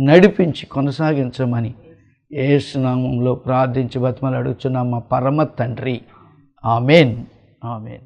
నడిపించి కొనసాగించమని ఏసునామంలో ప్రార్థించి బతిమలు అడుగుతున్నాం మా పరమ తండ్రి. ఆమెన్. ఆమెన్.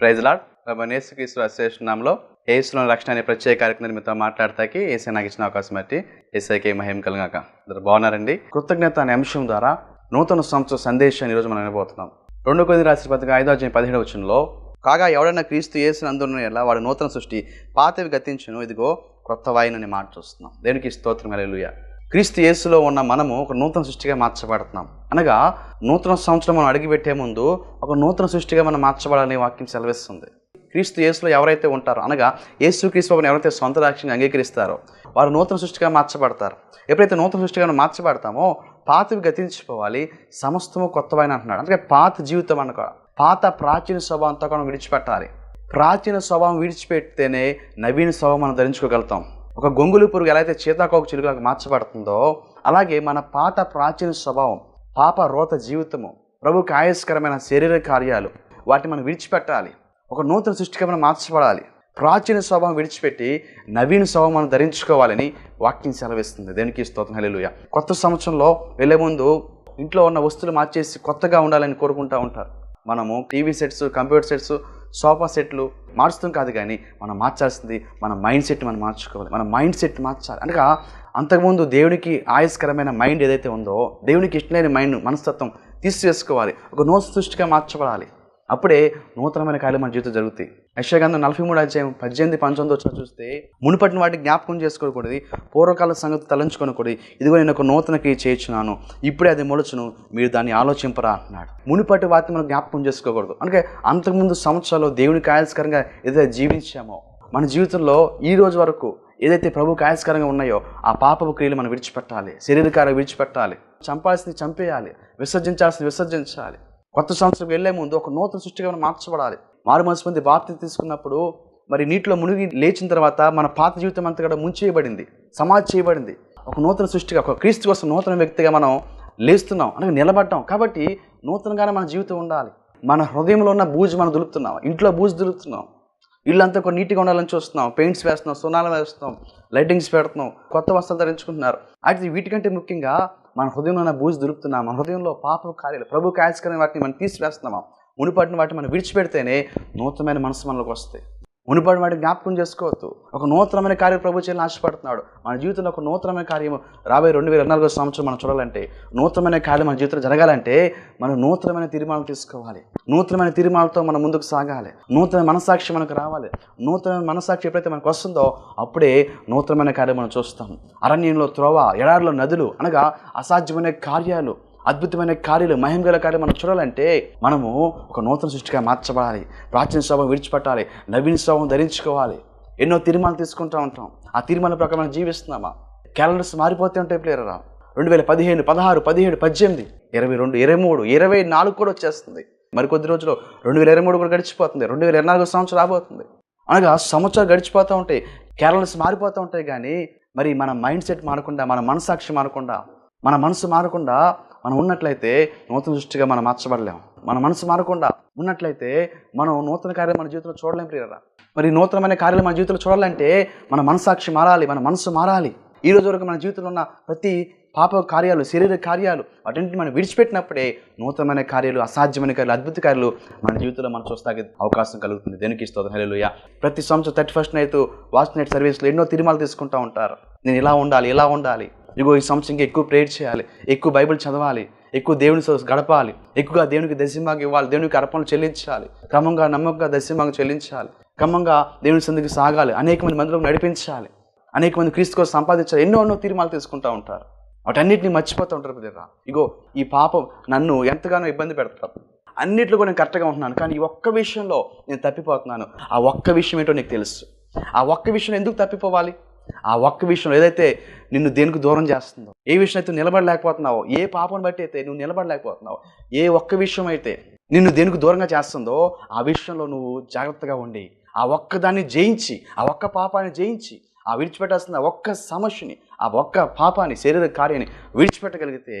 Praise Lord. నేసుక్రీస్తు అశేషనామంలో ఏసులో రక్షణ అనే ప్రత్యేక కార్యక్రమం మీతో మాట్లాడతాకి ఏసీ నాకు ఇచ్చిన అవకాశం బట్టి ఏసైకి మహిమ కలగాక అందరు బాగున్నారండి? కృతజ్ఞత అనే అంశం ద్వారా నూతన సంవత్సర సందేశాన్ని ఈరోజు మనం వినబోతున్నాం. రెండు కొద్ది రాసిన పత్రిక ఐదో అధ్యాయం పదిహేడు వచ్చంలో కాగా ఎవడైనా క్రీస్తు యేసుని అందున్న ఎలా? వాడు నూతన సృష్టి పాతవి గతించును. ఇదిగో కొత్త వాయినని మాట చూస్తున్నాం. దేనికి స్తోత్రం? అలెలుయ క్రీస్తు యేసులో ఉన్న మనము ఒక నూతన సృష్టిగా మార్చబడుతున్నాం. అనగా నూతన సంవత్సరం మనం అడిగిపెట్టే ముందు ఒక నూతన సృష్టిగా మనం మార్చబడాలనే వాక్యం సెలవిస్తుంది. క్రీస్తు యేసులో ఎవరైతే ఉంటారో అనగా యేసు క్రీస్తు ఎవరైతే సొంత రాక్షంగా అంగీకరిస్తారో వారు నూతన సృష్టిగా మార్చబడతారు. ఎప్పుడైతే నూతన సృష్టిగా మనం మార్చబడతామో పాతవి గతించిపోవాలి సమస్తము కొత్తవైన అంటున్నాడు. అందుకే పాత జీవితం అనుకో పాత ప్రాచీన స్వభావంతో మనం విడిచిపెట్టాలి. ప్రాచీన స్వభావం విడిచిపెడితేనే నవీన స్వభావం మనం ధరించుకోగలుగుతాం. ఒక గొంగులు పురుగు ఎలా అయితే చీతాకోక చిలుకలకు మార్చబడుతుందో అలాగే మన పాత ప్రాచీన స్వభావం పాప రోత జీవితము ప్రభుకి ఆయస్కరమైన శరీర కార్యాలు వాటిని మనం విడిచిపెట్టాలి. ఒక నూతన సృష్టిగా మనం మార్చబడాలి. ప్రాచీన స్వభావం విడిచిపెట్టి నవీన స్వభావం మనం ధరించుకోవాలని వాక్యం సెలవిస్తుంది. దేనికి స్తోత్రం. హల్లెలూయా. కొత్త సంవత్సరంలో వెళ్ళే ముందు ఇంట్లో ఉన్న వస్తువులు మార్చేసి కొత్తగా ఉండాలని కోరుకుంటూ ఉంటారు. మనము TV sets computer sets sofa సెట్లు మార్చుతాం కాదు కానీ మనం మార్చాల్సింది మన మైండ్ సెట్ మనం మార్చుకోవాలి. మన మైండ్ సెట్ మార్చాలి. అనగా అంతకుముందు దేవునికి ఆయస్కరమైన మైండ్ ఏదైతే ఉందో దేవునికి ఇష్టమైన మైండ్ మనస్తత్వం తీసివేసుకోవాలి. ఒక నో సృష్టిగా మార్చబడాలి. అప్పుడే నూతనమైన కార్యాలు మన జీవితం జరుగుతాయి. యశాగంధం నలభై మూడు అధ్యాయం పద్దెనిమిది పంతొమ్మిది వచ్చిన చూస్తే మునుపటిని వాటిని జ్ఞాపకం చేసుకోకూడదు పూర్వకాల సంగతి తలంచుకోనకూడదు ఇదిగో నేను ఒక నూతన క్రియ చేయించున్నాను ఇప్పుడే అది మొలచును మీరు దాన్ని ఆలోచింపరా అన్నాడు. మునుపటి వాటిని మనం జ్ఞాపకం చేసుకోకూడదు. అంటే అంతకుముందు సంవత్సరాలు దేవుని కాయస్కరంగా ఏదైతే జీవించామో మన జీవితంలో ఈ రోజు వరకు ఏదైతే ప్రభు కాయస్కరంగా ఉన్నాయో ఆ పాపపు క్రియలు మనం విడిచిపెట్టాలి శరీరకారం విడిచిపెట్టాలి చంపాల్సింది చంపేయాలి విసర్జించాల్సింది విసర్జించాలి. కొత్త సంవత్సరం వెళ్ళే ముందు ఒక నూతన సృష్టిగా మనం మార్చబడాలి. మారు మనసు మంది బాప్తి తీసుకున్నప్పుడు మరి నీటిలో మునిగి లేచిన తర్వాత మన పాత జీవితం అంతా కూడా ముంచేయబడింది సమాధి చేయబడింది. ఒక నూతన సృష్టిగా ఒక క్రీస్తు కోసం నూతన వ్యక్తిగా మనం లేస్తున్నాం అనగా నిలబడ్డాం. కాబట్టి నూతనంగానే మన జీవితం ఉండాలి. మన హృదయంలో ఉన్న బూజు మనం దులుపుతున్నాం ఇంట్లో బూజు దులుపుతున్నాం. ఇల్లంతా ఒక నీట్గా ఉండాలని చూస్తున్నాం పెయింట్స్ వేస్తున్నాం సునాలు వేస్తున్నాం లైటింగ్స్ పెడుతున్నాం కొత్త వస్త్రాలు ధరించుకుంటున్నారు. అయితే వీటికంటే ముఖ్యంగా మన హృదయంలో ఉన్న బూజు దులుపుతున్నాం మన హృదయంలో పాప కార్యాలు ప్రభు కాయస్కరమైన వాటిని మనం తీసివేస్తున్నాం. మునిపడిన వాటిని మనం విడిచిపెడితేనే నూతనమైన మనసు మనలోకి వస్తాయి. మునిపడి వాటిని జ్ఞాపకం చేసుకోవద్దు. ఒక నూతనమైన కార్యం ప్రభు చేయాలని ఆశపడుతున్నాడు. మన జీవితంలో ఒక నూతనమైన కార్యం రాబోయే రెండు వేల నాలుగో సంవత్సరం మనం చూడాలంటే నూతనమైన కార్యం మన జీవితంలో జరగాలంటే మనం నూతనమైన తీర్మానం తీసుకోవాలి. నూతనమైన తీర్మానాలతో మనం ముందుకు సాగాలి. నూతన మనసాక్షి మనకు రావాలి. నూతన మనసాక్షి ఎప్పుడైతే మనకు వస్తుందో అప్పుడే నూతనమైన కార్యం మనం చూస్తాం. అరణ్యంలో త్రోవ ఎడారిలో నదులు అనగా అసాధ్యమైన కార్యాలు. అద్భుతమైన కార్యాలు మహిమగల కార్యాలు మనం చూడాలంటే మనము ఒక నూతన సృష్టిగా మార్చబడాలి. ప్రాచీన స్వభావం విడిచిపెట్టాలి. నవీన స్వభావం ధరించుకోవాలి. ఎన్నో తీర్మానాలు తీసుకుంటూ ఉంటాం. ఆ తీర్మానం ప్రకారం మనం జీవిస్తున్నామా? క్యాలెండర్స్ మారిపోతే ఉంటాయి ప్లేయరా రెండు వేల పదిహేను పదహారు పదిహేడు పద్దెనిమిది ఇరవై రెండు ఇరవై మూడు ఇరవై నాలుగు కూడా వచ్చేస్తుంది. మరికొద్ది రోజుల్లో రెండు వేల ఇరవై మూడు కూడా గడిచిపోతుంది. రెండు వేల ఇరవై నాలుగు సంవత్సరం రాబోతుంది. అనగా సంవత్సరాలు గడిచిపోతూ ఉంటాయి. క్యాలెండర్స్ మారిపోతూ ఉంటాయి కానీ మరి మన మైండ్ సెట్ మారకుండా మన మనసాక్షి మారకుండా మన మనసు మారకుండా మనం ఉన్నట్లయితే నూతన దృష్టిగా మనం మార్చబడలేం. మన మనసు మారకుండా ఉన్నట్లయితే మనం నూతన కార్యం మన జీవితంలో చూడలేం ప్రియరా మరి నూతనమైన కార్యాలు మన జీవితంలో చూడాలంటే మన మనసాక్షి మారాలి మన మనసు మారాలి. ఈ రోజు వరకు మన జీవితంలో ఉన్న ప్రతి పాప కార్యాలు శరీర కార్యాలు వాటిని మనం విడిచిపెట్టినప్పుడే నూతనమైన కార్యాలు అసాధ్యమైన కార్యాలు అద్భుత కార్యాలు మన జీవితంలో మనం చూస్తాకి అవకాశం కలుగుతుంది. దేనికి ఇస్తుంది హలోయ ప్రతి సంవత్సరం thirty first night watch night సర్వీస్లో ఎన్నో తీర్మానాలు తీసుకుంటూ ఉంటారు. నేను ఇలా ఉండాలి ఇలా ఉండాలి. ఇగో ఈ సంవత్సరం ఇంకా ఎక్కువ ప్రేయర్ చేయాలి ఎక్కువ బైబిల్ చదవాలి ఎక్కువ దేవుని గడపాలి ఎక్కువగా దేవునికి దశమాగా ఇవ్వాలి దేవునికి అర్పణలు చెల్లించాలి క్రమంగా నమ్మకంగా దశమాగా చెల్లించాలి క్రమంగా దేవుని సందికి సాగాలి అనేక మంది మందిలోకి నడిపించాలి అనేక మంది క్రీస్తు కోసం సంపాదించాలి ఎన్నో ఎన్నో తీర్మాలు తీసుకుంటూ ఉంటారు. వాటన్నిటిని మర్చిపోతూ ఉంటారు కదా ఇగో ఈ పాపం నన్ను ఎంతగానో ఇబ్బంది పెడతారు. అన్నిట్లో కూడా నేను కరెక్ట్గా ఉంటున్నాను కానీ ఈ ఒక్క విషయంలో నేను తప్పిపోతున్నాను. ఆ ఒక్క విషయం ఏంటో నీకు తెలుసు. ఆ ఒక్క విషయం ఎందుకు తప్పిపోవాలి? ఆ ఒక్క విషయం ఏదైతే నిన్ను దేనికి దూరం చేస్తుందో ఏ విషయం అయితే నిలబడలేకపోతున్నావో ఏ పాపను బట్టి అయితే నువ్వు నిలబడలేకపోతున్నావు ఏ ఒక్క విషయం అయితే నిన్ను దేనికి దూరంగా చేస్తుందో ఆ విషయంలో నువ్వు జాగ్రత్తగా ఉండి ఆ ఒక్కదాన్ని జయించి ఆ ఒక్క పాపాన్ని జయించి ఆ విడిచిపెట్టాల్సిన ఒక్క సమస్యని ఆ ఒక్క పాపాన్ని శరీర కార్యాన్ని విడిచిపెట్టగలిగితే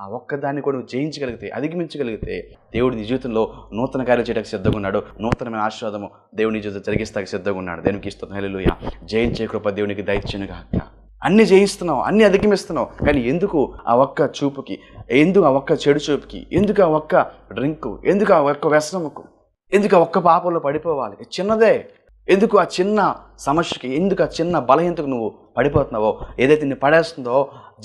ఆ ఒక్కదాన్ని కూడా నువ్వు జయించగలిగితే అధిగమించగలిగితే దేవుడు నీ జీవితంలో నూతన కార్యాలు చేయడానికి సిద్ధంగా ఉన్నాడు. నూతనమైన ఆశీర్వాదము దేవుని నీ జీవితం జరిగిస్తాకి సిద్ధంగా ఉన్నాడు. దేవునికి ఇస్తున్న హెలలుయ జయించే కృప దేవునికి దయచేనుగాక అన్ని జయిస్తున్నావు అన్ని అధిగమిస్తున్నావు కానీ ఎందుకు ఆ ఒక్క చూపుకి? ఎందుకు ఆ ఒక్క చెడు చూపుకి? ఎందుకు ఆ ఒక్క డ్రింకు? ఎందుకు ఆ ఒక్క వ్యసనముకు? ఎందుకు ఆ ఒక్క పాపంలో పడిపోవాలి? చిన్నదే. ఎందుకు ఆ చిన్న సమస్యకి ఎందుకు ఆ చిన్న బలహీనతకు నువ్వు పడిపోతున్నావో ఏదైతే నేను పడేస్తుందో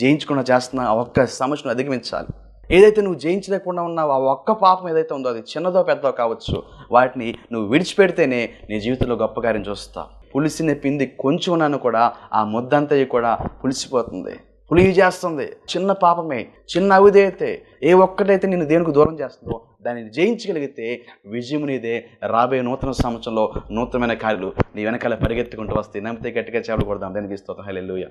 జయించకుండా చేస్తున్నా ఆ ఒక్క సమస్యను అధిగమించాలి. ఏదైతే నువ్వు జయించలేకుండా ఉన్నావో ఆ ఒక్క పాపం ఏదైతే ఉందో అది చిన్నదో పెద్దదో కావచ్చు వాటిని నువ్వు విడిచిపెడితేనే నీ జీవితంలో గొప్ప కార్యం చూస్తావు. పులిసిన పిండి కొంచెం ఉన్నాను కూడా ఆ ముద్దంతయ్య కూడా పులిసిపోతుంది. పులిగి చేస్తుంది. చిన్న పాపమే చిన్న అవిధేయతే ఏ ఒక్కటైతే నేను దేనికి దూరం చేస్తుందో దానిని జయించగలిగితే విజయం నీదే. రాబోయే నూతన సంవత్సరంలో నూతనమైన కార్యాలు నీ వెనకాల పరిగెత్తుకుంటూ వస్తే నమ్మితే గట్టిగా చేపలు కొడదాం. దానికి ఇస్తాం హైలెల్లుయ.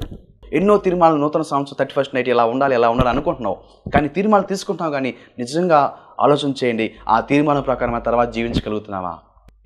ఎన్నో తీర్మానాలు నూతన సంవత్సరం థర్టీ ఫస్ట్ నైట్ ఇలా ఉండాలి ఎలా ఉండాలి అనుకుంటున్నావు. కానీ తీర్మానాలు తీసుకుంటున్నావు కానీ నిజంగా ఆలోచన చేయండి. ఆ తీర్మానం ప్రకారం ఆ తర్వాత జీవించగలుగుతున్నావా?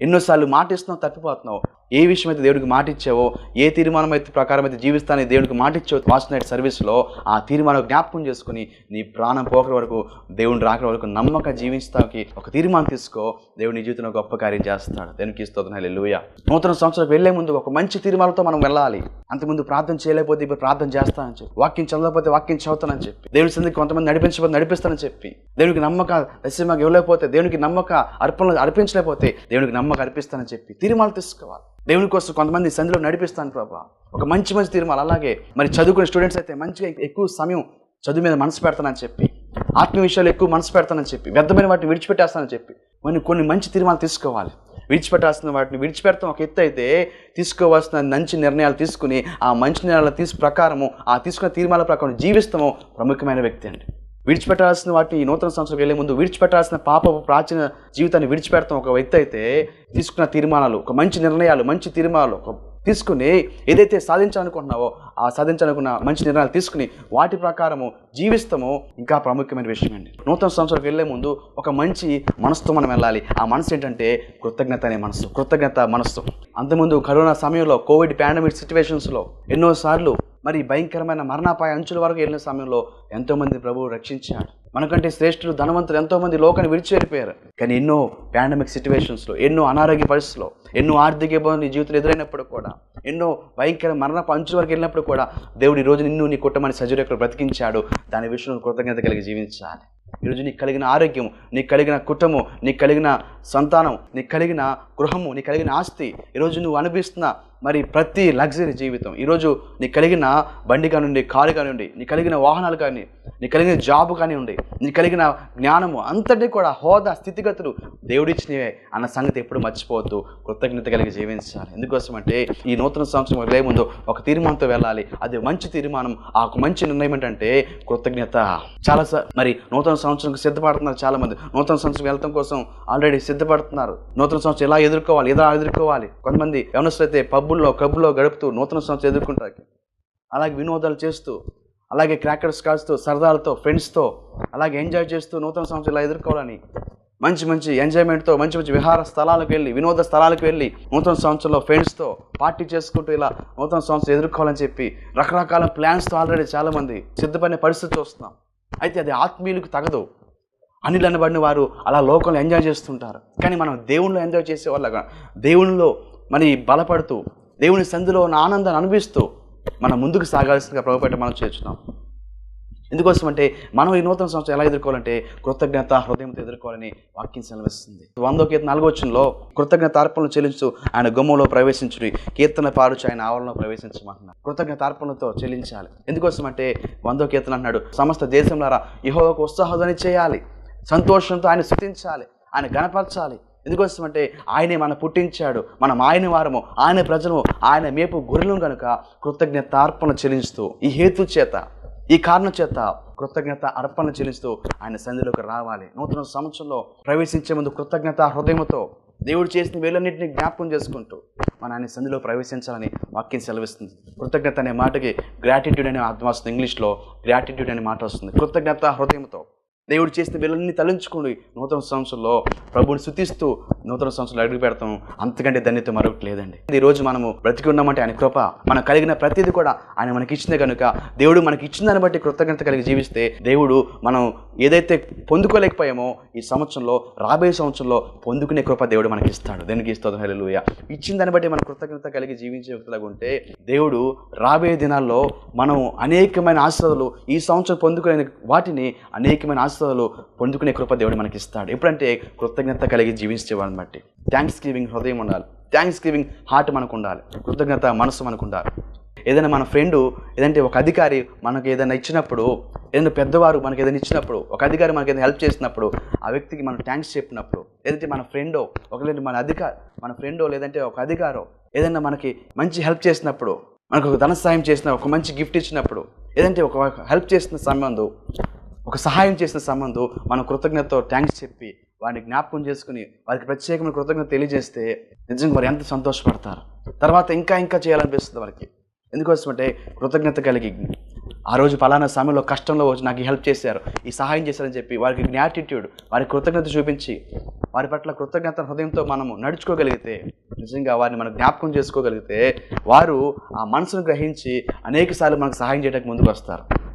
ఎన్నోసార్లు మాట ఇస్తున్నావు తప్పిపోతున్నావు. ఏ విషయం అయితే దేవుడికి మాటిచ్చావో ఏ తీర్మానం అయితే ప్రకారం అయితే జీవిస్తానని దేవుడికి మాట ఇచ్చావో వాచ్ నైట్ సర్వీస్లో ఆ తీర్మానం జ్ఞాపకం చేసుకుని నీ ప్రాణం పోకడ వరకు దేవుని రాకడ వరకు నమ్మక జీవిస్తానికి ఒక తీర్మానం తీసుకో దేవుని జీవితంలో గొప్ప కార్యం చేస్తాడు. దేవునికి ఇస్తున్నాయి లూయ నూతన సంవత్సరం వెళ్ళే ముందు ఒక మంచి తీర్మానంతో మనం వెళ్ళాలి. అంతకుముందు ప్రార్థన చేయలేకపోతే ఇప్పుడు ప్రార్థన చేస్తానని చెప్పి వాక్యం చదవకపోతే వాక్యం చదువుతానని చెప్పి దేవుని సందికి కొంతమంది నడిపించకపోతే నడిపిస్తానని చెప్పి దేవునికి నమ్మక దశమాకి ఇవ్వలేకపోతే దేవునికి నమ్మక అర్పణలు అర్పించలేకపోతే దేవునికి నమ్మక అర్పిస్తానని చెప్పి తీర్మానాలు తీసుకోవాలి. దేవుని కోసం కొంతమంది సంధిలో నడిపిస్తాను ప్రభా. ఒక మంచి మంచి తీర్మానాలు అలాగే మరి చదువుకునే స్టూడెంట్స్ అయితే మంచిగా ఎక్కువ సమయం చదువు మీద మనసు పెడతానని చెప్పి ఆత్మీయ విషయాలు ఎక్కువ మనసు పెడతానని చెప్పి వ్యర్థమైన వాటిని విడిచిపెట్టేస్తానని చెప్పి మరి కొన్ని మంచి తీర్మానాలు తీసుకోవాలి. విడిచిపెట్టాల్సిన వాటిని విడిచిపెడతాం. ఒక ఎత్తు అయితే తీసుకోవాల్సిన మంచి నిర్ణయాలు తీసుకుని ఆ మంచి నిర్ణయాలు తీసు ప్రకారము ఆ తీసుకున్న తీర్మానాల ప్రకారం జీవిస్తాము. ప్రముఖమైన వ్యక్తి అండి. విడిచిపెట్టాల్సిన వాటిని ఈ నూతన సంవత్సరం వెళ్ళే ముందు విడిచిపెట్టాల్సిన పాప ప్రాచీన జీవితాన్ని విడిచిపెడతాం. ఒక వ్యక్తి అయితే తీసుకున్న తీర్మానాలు ఒక మంచి నిర్ణయాలు మంచి తీర్మానాలు ఒక తీసుకుని ఏదైతే సాధించాలనుకుంటున్నావో ఆ సాధించాలనుకున్న మంచి నిర్ణయాలు తీసుకుని వాటి ప్రకారము జీవిస్తామో. ఇంకా ప్రాముఖ్యమైన విషయం అండి. నూతన సంవత్సరం వెళ్ళే ముందు ఒక మంచి మనసుతో మనం వెళ్ళాలి. ఆ మనసు ఏంటంటే కృతజ్ఞత అనే మనసు కృతజ్ఞత మనసు. అంతకుముందు కరోనా సమయంలో కోవిడ్ పాండమిక్ సిచ్యువేషన్స్లో ఎన్నోసార్లు మరి భయంకరమైన మరణాపాయ అంచుల వరకు వెళ్ళిన సమయంలో ఎంతోమంది ప్రభువు రక్షించాడు. మనకంటే శ్రేష్ఠులు ధనవంతులు ఎంతోమంది లోకాన్ని విడిచి వెళ్ళిపోయారు కానీ ఎన్నో పాండమిక్ సిచ్యువేషన్స్లో ఎన్నో అనారోగ్య పరిస్థితుల్లో ఎన్నో ఆర్థిక ఇబ్బందులు నీ జీవితంలో ఎదురైనప్పుడు కూడా ఎన్నో భయంకర మరణ అంచుల వరకు వెళ్ళినప్పుడు కూడా దేవుడు ఈ రోజు నిన్ను నీ కుటుంబాన్ని సజీవకులు బ్రతికించాడు. దాని విషయంలో కృతజ్ఞత కలిగి జీవించాలి. ఈరోజు నీకు కలిగిన ఆరోగ్యం నీకు కలిగిన కుటుంబం నీకు కలిగిన సంతానం నీకు కలిగిన గృహము నీకు కలిగిన ఆస్తి ఈరోజు నువ్వు అనుభవిస్తున్న మరి ప్రతి లగ్జరీ జీవితం. ఈరోజు నీ కలిగిన బండి కానివ్వండి కారు కానివ్వండి నీ కలిగిన వాహనాలు కానీ నీ కలిగిన జాబ్ కానివ్వండి నీ కలిగిన జ్ఞానము అంతటి కూడా హోదా స్థితిగతులు దేవుడిచ్చినవే అన్న సంగతి ఎప్పుడు మర్చిపోవద్దు. కృతజ్ఞత కలిగి జీవించాలి. ఎందుకోసం అంటే ఈ నూతన సంవత్సరం వెళ్ళే ముందు ఒక తీర్మానంతో వెళ్ళాలి. అది మంచి తీర్మానం. ఆ మంచి నిర్ణయం ఏంటంటే కృతజ్ఞత. చాలా స- మరి నూతన సంవత్సరంకి సిద్ధపడుతున్నారు చాలా మంది నూతన సంవత్సరం వెళ్ళటం కోసం ఆల్రెడీ సిద్ధపడుతున్నారు. నూతన సంవత్సరం ఎలా ఎదుర్కోవాలి? ఎలా ఎదుర్కోవాలి? కొంతమంది యవనస్తులు అయితే పబ్బుల్లో క్లబ్లో గడుపుతూ నూతన సంవత్సరం ఎదుర్కొంటారు అలాగే వినోదాలు చేస్తూ అలాగే క్రాకర్స్ కాల్స్తూ సరదాలతో ఫ్రెండ్స్తో అలాగే ఎంజాయ్ చేస్తూ నూతన సంవత్సరం ఇలా ఎదుర్కోవాలని మంచి మంచి ఎంజాయ్మెంట్తో మంచి మంచి విహార స్థలాలకు వెళ్ళి వినోద స్థలాలకు వెళ్ళి నూతన సంవత్సరంలో ఫ్రెండ్స్తో పార్టీ చేసుకుంటూ ఇలా నూతన సంవత్సరం ఎదుర్కోవాలని చెప్పి రకరకాల ప్లాన్స్తో ఆల్రెడీ చాలామంది సిద్ధపడిన పరిస్థితి చూస్తున్నాం. అయితే అది ఆత్మీయులకు తగదు. అనిలనబడిన వారు అలా లోకంలో ఎంజాయ్ చేస్తుంటారు. కానీ మనం దేవుళ్ళు ఎంజాయ్ చేసే వాళ్ళగా దేవునిలో మరి బలపడుతూ దేవుని సంధిలో ఉన్న ఆనందాన్ని అనుభవిస్తూ మనం ముందుకు సాగాల్సిందిగా ప్రభుపేట మనం చేర్చున్నాం. ఎందుకోసం అంటే మనం ఈ నూతన సంవత్సరం ఎలా ఎదుర్కోవాలంటే కృతజ్ఞత హృదయంతో ఎదుర్కోవాలని వాక్యం సెలవిస్తుంది. వందో కీర్తన నాలుగో వచ్చినలో కృతజ్ఞత అర్పణలు చెల్లించు ఆయన గుమ్మంలో ప్రవేశించుడి కీర్తన పాడుచు ఆయన ఆవరణలో ప్రవేశించమంటున్నారు కృతజ్ఞత అర్పణలతో చెల్లించాలి. ఎందుకోసం అంటే వందో కీర్తన అన్నాడు సమస్త దేశంలారా ఒక ఉత్సాహధ్వని చేయాలి. సంతోషంతో ఆయన స్థుతించాలి. ఆయన గణపరచాలి ఎందుకోసం అంటే ఆయనే మన పుట్టించాడు మనం ఆయన వారము ఆయన ప్రజలు ఆయన మేపు గొర్రెలు కనుక కృతజ్ఞత అర్పణ చెల్లిస్తూ ఈ హేతు చేత ఈ కారణం చేత కృతజ్ఞత అర్పణ చెల్లిస్తూ ఆయన సంధిలోకి రావాలి. నూతన సంవత్సరంలో ప్రవేశించే ముందు కృతజ్ఞత హృదయంతో దేవుడు చేసిన వేలన్నింటినీ జ్ఞాపకం చేసుకుంటూ మన ఆయన సంధిలో ప్రవేశించాలని వాక్యం సెలవిస్తుంది. కృతజ్ఞత అనే మాటకి గ్రాటిట్యూడ్ అనే అర్థం వస్తుంది ఇంగ్లీష్లో గ్రాటిట్యూడ్ అనే మాట వస్తుంది కృతజ్ఞత హృదయంతో దేవుడు చేసిన వీళ్ళని తలంచుకోండి. నూతన సంవత్సరంలో ప్రభుని శుతిస్తూ నూతన సంవత్సరంలో అడుగు పెడతాం. అంతకంటే ధన్యత మరొకటి లేదండి. ఈరోజు రోజు మనము బ్రతికి ఉన్నామంటే ఆయన కృప మనం కలిగిన ప్రతిదీ కూడా ఆయన మనకి ఇచ్చింది కనుక దేవుడు మనకి ఇచ్చిన దాన్ని బట్టి కృతజ్ఞత కలిగి జీవిస్తే దేవుడు మనం ఏదైతే పొందుకోలేకపోయామో ఈ సంవత్సరంలో రాబోయే సంవత్సరంలో పొందుకునే కృప దేవుడు మనకి ఇస్తాడు దేనికి ఇస్తాడు హల్లెలూయా. ఇచ్చిన దాన్ని బట్టి మనం కృతజ్ఞత కలిగి జీవించే ఉంటే దేవుడు రాబోయే దినాల్లో మనం అనేకమైన ఆశీర్వాదాలు ఈ సంవత్సరం పొందుకునే వాటిని అనేకమైన ఆశలు పొందుకునే కృప దేవుడు మనకి ఇస్తాడు ఎప్పుడంటే కృతజ్ఞత కలిగి జీవించేవాడిని బట్టి. థ్యాంక్స్ గివింగ్ హృదయం ఉండాలి. థ్యాంక్స్ గివింగ్ హార్ట్ మనకు ఉండాలి. కృతజ్ఞత మనసు మనకు ఉండాలి. ఏదైనా మన ఫ్రెండు ఏదంటే ఒక అధికారి మనకు ఏదైనా ఇచ్చినప్పుడు ఏదైనా పెద్దవారు మనకి ఏదైనా ఇచ్చినప్పుడు ఒక అధికారి మనకి ఏదైనా హెల్ప్ చేసినప్పుడు ఆ వ్యక్తికి మనం థ్యాంక్స్ చెప్పినప్పుడు ఏదంటే మన ఫ్రెండో ఒకలేంటి మన అధికారి మన ఫ్రెండో లేదంటే ఒక అధికారో ఏదైనా మనకి మంచి హెల్ప్ చేసినప్పుడు మనకు ఒక ధన సహాయం చేసిన ఒక మంచి గిఫ్ట్ ఇచ్చినప్పుడు ఏదంటే ఒక హెల్ప్ చేసిన సంబంధం ఒక సహాయం చేసిన సంబంధం మనం కృతజ్ఞతతో థ్యాంక్స్ చెప్పి వారిని జ్ఞాపకం చేసుకుని వారికి ప్రత్యేకమైన కృతజ్ఞత తెలియజేస్తే నిజంగా వారు ఎంత సంతోషపడతారు. తర్వాత ఇంకా ఇంకా చేయాలనిపిస్తుంది వారికి. ఎందుకోసమంటే కృతజ్ఞత కలిగి ఆ రోజు ఫలానా సమయంలో కష్టంలో వచ్చి నాకు హెల్ప్ చేశారు ఈ సహాయం చేశారని చెప్పి వారికి జ్ఞాటిట్యూడ్ వారి కృతజ్ఞత చూపించి వారి పట్ల కృతజ్ఞత హృదయంతో మనము నడుచుకోగలిగితే నిజంగా వారిని మనం జ్ఞాపకం చేసుకోగలిగితే వారు ఆ మనసును గ్రహించి అనేకసార్లు మనకు సహాయం చేయడానికి ముందుకు వస్తారు.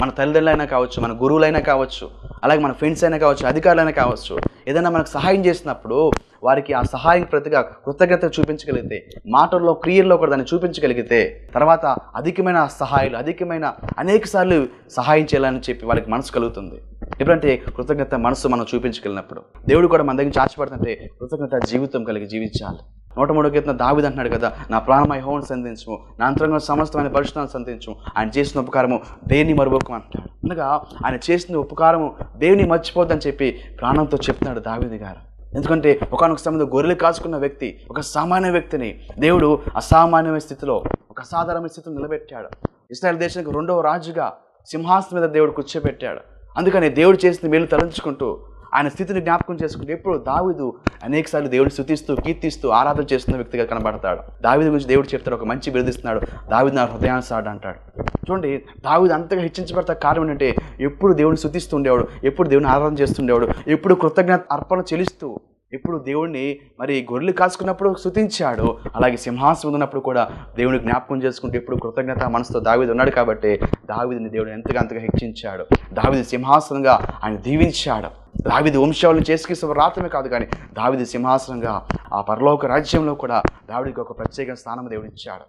మన తల్లిదండ్రులైనా కావచ్చు మన గురువులైనా కావచ్చు అలాగే మన ఫ్రెండ్స్ అయినా కావచ్చు అధికారులైనా కావచ్చు ఏదైనా మనకు సహాయం చేసినప్పుడు వారికి ఆ సహాయం ప్రతిగా కృతజ్ఞత చూపించగలిగితే మాటల్లో క్రియల్లో కూడా దాన్ని చూపించగలిగితే తర్వాత అధికమైన సహాయాలు అధికమైన అనేక సార్లు సహాయం చేయాలని చెప్పి వాళ్ళకి మనసు కలుగుతుంది. ఎప్పుడంటే కృతజ్ఞత మనసు మనం చూపించగలిగినప్పుడు. దేవుడు కూడా మన దగ్గర చాచిపడుతుంటే కృతజ్ఞత జీవితం కలిగి జీవించాలి. నూట మూడో కీర్తన దావిది అంటున్నాడు కదా నా ప్రాణమై హోమను సంధించము నా అంతరంగం సమస్తమైన పరిశుభ్రాన్ని సంధించము ఆయన చేసిన ఉపకారము దేవుని మరువకం అంటాడు అనగా ఆయన చేసిన ఉపకారము దేవుని మర్చిపోద్దని చెప్పి ప్రాణంతో చెప్తున్నాడు దావిది గారు. ఎందుకంటే ఒకనొక సమయంలో గొర్రెలు కాచుకున్న వ్యక్తి ఒక సామాన్య వ్యక్తిని దేవుడు అసామాన్యమైన స్థితిలో ఒక అసాధారణమైన స్థితిలో నిలబెట్టాడు. ఇస్రాయల్ దేశానికి రెండవ రాజుగా సింహాసనం మీద దేవుడు కూర్చోబెట్టాడు. అందుకని దేవుడు చేసిన మేలు తలంచుకుంటూ ఆయన స్థితిని జ్ఞాపకం చేసుకుంటే ఎప్పుడు దావిదు అనేకసార్లు దేవుడు స్థుతిస్తూ కీర్తిస్తూ ఆరాధన చేస్తున్న వ్యక్తిగా కనబడతాడు. దావిది గురించి దేవుడు చెప్తాడు ఒక మంచి బిరుదిస్తున్నాడు దావిది నా హృదయాన్సాడు అంటాడు. చూడండి దావిది అంతగా హెచ్చించబడతా కారణం ఏంటంటే ఎప్పుడు దేవుడిని స్థుతిస్తుండేవాడు ఎప్పుడు దేవుని ఆరాధన చేస్తుండేవాడు ఎప్పుడు కృతజ్ఞత అర్పణ చెల్లిస్తూ ఎప్పుడు దేవుణ్ణి మరి గొర్రెలు కాసుకున్నప్పుడు స్థుతించాడు అలాగే సింహాసనం ఉన్నప్పుడు కూడా దేవుని జ్ఞాపకం చేసుకుంటూ ఎప్పుడు కృతజ్ఞత మనసుతో దావిది ఉన్నాడు కాబట్టి దావిదిని దేవుడు ఎంతగా అంతగా హెచ్చించాడు. దావిది సింహాసనంగా ఆయన దీవించాడు. దావిది వంశాలను చేసుకేసే రాత్రమే కాదు కానీ దావిది సింహాసనంగా ఆ పరలోక రాజ్యంలో కూడా దావిడికి ఒక ప్రత్యేక స్థానం దేవుడిచ్చాడు.